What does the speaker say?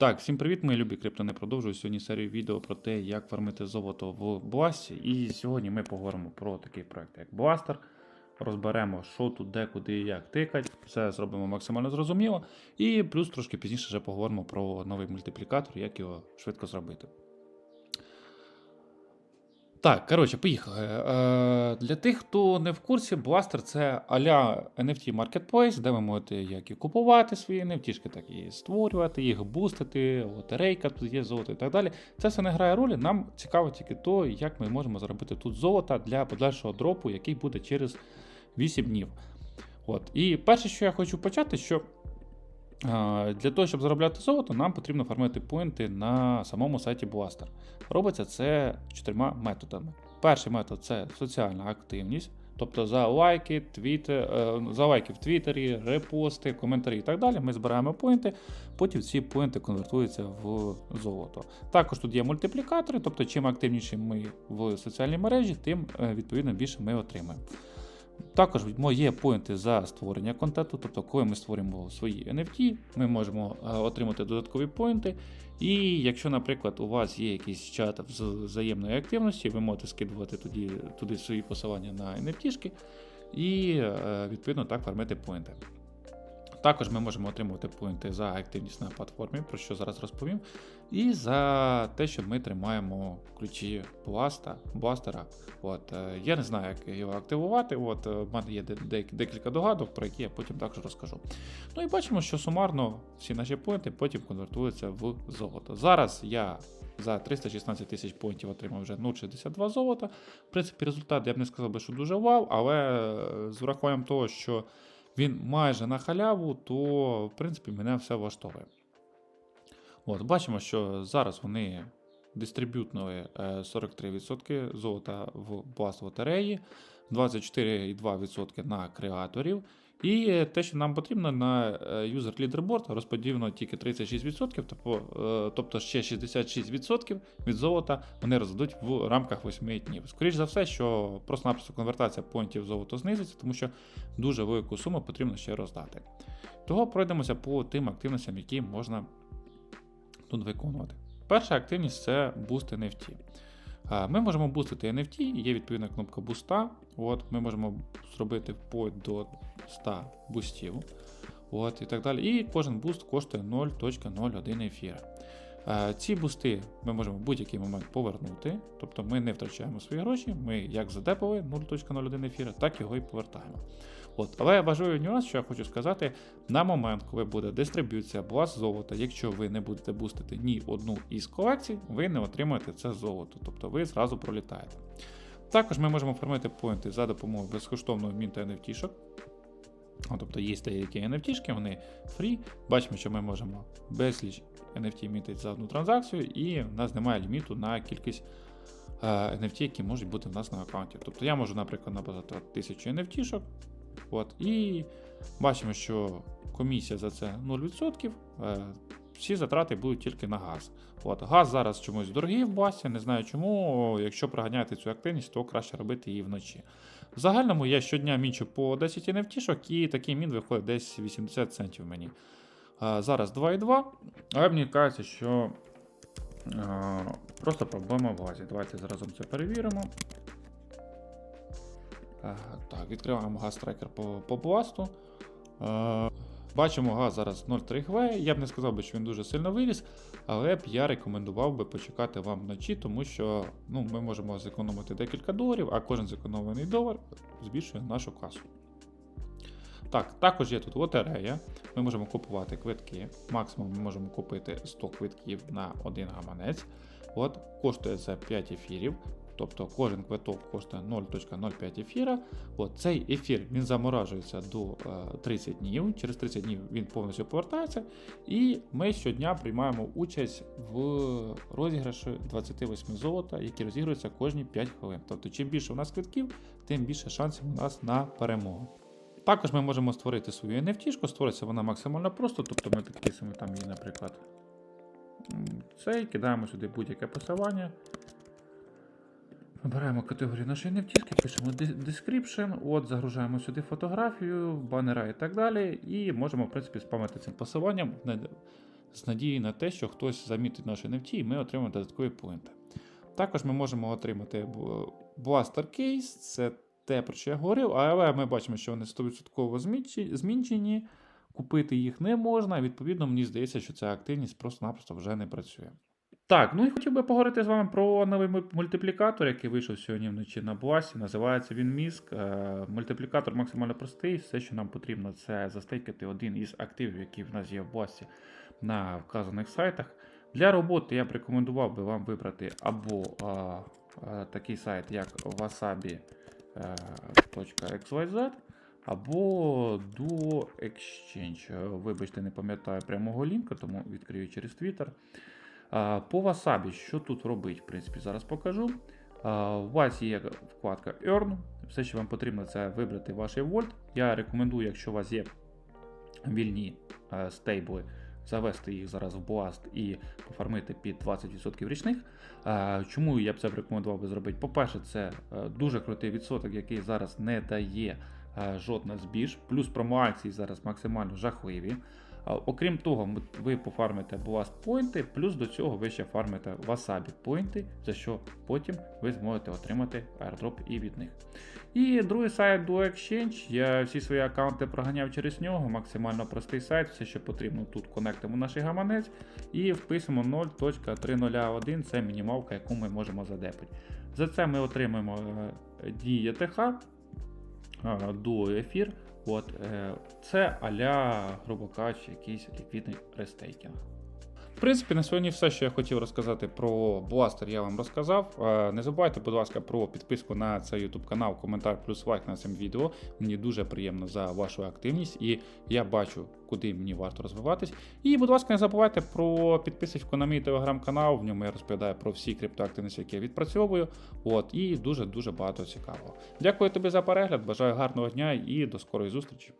Так, всім привіт, мої любі криптони. Продовжую сьогодні серію відео про те, як фармити золото в Бласті. І сьогодні ми поговоримо про такий проект, як Бластер. Розберемо, що тут, де, куди і як тикать. Все зробимо максимально зрозуміло. І плюс трошки пізніше вже поговоримо про новий мультиплікатор, як його швидко зробити. Так, коротше, поїхали. Е, Для тих, хто не в курсі, Blaster це а-ля NFT Marketplace, де ви можете як і купувати свої NFT, так і створювати, їх бустити, лотерейка тут є золото і так далі. Це все не грає ролі. Нам цікаво тільки то, як ми можемо заробити тут золото для подальшого дропу, який буде через 8 днів. От. І перше, що я хочу почати, що Для того, щоб заробляти золото, нам потрібно фармити поінти на самому сайті Blaster. Робиться це чотирма методами. Перший метод це соціальна активність, тобто за лайки, твіти, е, за лайки в Твіттері, репости, коментарі і так далі. Ми збираємо поінти, потім ці поінти конвертуються в золото. Також тут є мультиплікатори, тобто чим активніші ми в соціальній мережі, тим е, відповідно більше ми отримаємо. Також є поінти за створення контенту, тобто, коли ми створюємо свої NFT, ми можемо е, отримати додаткові поінти. І якщо, наприклад, у вас є якийсь чат з взаємної активності, ви можете скидувати туди, туди свої посилання на NFT і е, відповідно так фармити поінти. Також ми можемо отримувати поінти за активність на платформі, про що зараз розповім. І за те, що ми тримаємо ключі бласта, бластера. От, е, Я не знаю, як його активувати. От, е, В мене є декілька догадок, про які я потім також розкажу. Ну і бачимо, що сумарно всі наші поінти потім конвертуються в золото. Зараз я за 316 тисяч поінтів отримав вже 0,62 золота. В принципі, результат я б не сказав би, що дуже вау, але е, з урахуванням того, що він майже на халяву, то в принципі мене все влаштовує. От, Бачимо, що зараз вони дистриб'ютнули е, 43% золота в лотереї, 24,2% на креаторів. І те, що нам потрібно на е, User Leaderboard, розподілено тільки 36%, тобто, е, тобто ще 66% від золота вони роздадуть в рамках 8 днів. Скоріше за все, що просто-напросто конвертація поінтів в золото знизиться, тому що дуже велику суму потрібно ще роздати. Того пройдемося по тим активностям, які можна тут виконувати. Перша активність це буст NFT. А, Ми можемо бустити NFT, є відповідна кнопка буста. От, Ми можемо зробити вплоть до 100 бустів. От, І так далі. І кожен буст коштує 0.01 ефіра. Ці бусти ми можемо в будь-який момент повернути, тобто ми не втрачаємо свої гроші, ми як задепали 0.01 ефіра, так його і повертаємо. От. Але важливий нюанс, що я хочу сказати, на момент, коли буде дистриб'юція бласт золота, якщо ви не будете бустити ні одну із колекцій, ви не отримаєте це золото, тобто ви зразу пролітаєте. Також ми можемо формувати поінти за допомогою безкоштовного мінта NFT-шок. Тобто є деякі NFT, вони фрі. Бачимо, що ми можемо безліч NFT мінтити за одну транзакцію, і в нас немає ліміту на кількість е, NFT, які можуть бути в нас на аккаунті. Тобто я можу, наприклад, набагато 1000 NFT-шок. От, І бачимо, що комісія за це 0%. Е, всі затрати будуть тільки на газ. От, Газ зараз чомусь дорогий в басі, не знаю чому. Якщо проганяти цю активність, то краще робити її вночі. В загальному я щодня мінчу по 10 NFT, і такий мін виходить десь 80 центів мені. А, зараз 2,2, але мені кажеться, що а, просто проблема в газі. Давайте заразом це перевіримо. А, так, відкриваємо газ трекер по, по бласту. Бачимо газ зараз 0,3 ГВ. Я б не сказав би, що він дуже сильно виріс, але б я рекомендував би почекати вам вночі, тому що ну, ми можемо зекономити декілька доларів, а кожен зекономлений долар збільшує нашу касу. Так, також є тут лотерея. Ми можемо купувати квитки. Максимум ми можемо купити 100 квитків на один гаманець. От, Коштує за 5 ефірів. Тобто кожен квиток коштує 0.05 ефіра. От Цей ефір він заморажується до е, 30 днів. Через 30 днів він повністю повертається. І ми щодня приймаємо участь в розіграші 28 золота, які розігруються кожні 5 хвилин. Тобто, чим більше у нас квитків, тим більше шансів у нас на перемогу. Також ми можемо створити свою NFT, створиться вона максимально просто, тобто ми підписуємо там її, наприклад, цей, кидаємо сюди будь-яке посилання. Вибираємо категорію нашої NFT, пишемо description, от, загружаємо сюди фотографію, банера і так далі. І можемо, в принципі, спамити цим посиланням. З надією на те, що хтось замітить наші NFT і ми отримаємо додаткові поінти. Також ми можемо отримати Blaster Case, це те, про що я говорив, але ми бачимо, що вони 100% змінчені, купити їх не можна. Відповідно, мені здається, що ця активність просто-напросто вже не працює. Так, ну і хотів би поговорити з вами про новий мультиплікатор, який вийшов сьогодні вночі на Бласі. Називається він Міск. Е, Мультиплікатор максимально простий. Все, що нам потрібно, це застейкати один із активів, які в нас є в Бласі на вказаних сайтах. Для роботи я б рекомендував би вам вибрати або а, а, такий сайт, як wasabi.xyz, або Duo Exchange. Е, Вибачте, не пам'ятаю прямого лінка, тому відкрию через Twitter. По Wasabi, що тут робить, в принципі, зараз покажу. У вас є вкладка Earn. Все, що вам потрібно, це вибрати ваш вольт. Я рекомендую, якщо у вас є вільні стейбли, завести їх зараз в Blast і пофармити під 20% річних. Чому я б це рекомендував би зробити? По-перше, це е, дуже крутий відсоток, який зараз не дає е, жодна збіж. Плюс промоакції зараз максимально жахливі. Окрім того, ви пофармите Blast поінти, плюс до цього ви ще фармите Wasabi поінти, за що потім ви зможете отримати airdrop і від них. І другий сайт Duo Exchange. Я всі свої аккаунти проганяв через нього. Максимально простий сайт, все, що потрібно тут конектимо наш гаманець і вписуємо 0.301. Це мінімалка, яку ми можемо задепити. За це ми отримаємо дії ТХ, ефір. От, е, це аля, грубо кажучи, якийсь ліквідний рестейкінг. В принципі, на сьогодні все, що я хотів розказати про Бластер, я вам розказав. Е, Не забувайте, будь ласка, про підписку на цей YouTube канал, коментар плюс лайк на цим відео. Мені дуже приємно за вашу активність, і я бачу, куди мені варто розвиватись. І, будь ласка, не забувайте про підписочку на мій телеграм-канал. В ньому я розповідаю про всі криптоактивності, які я відпрацьовую. От, і дуже дуже багато цікавого. Дякую тобі за перегляд. Бажаю гарного дня і до скорої зустрічі.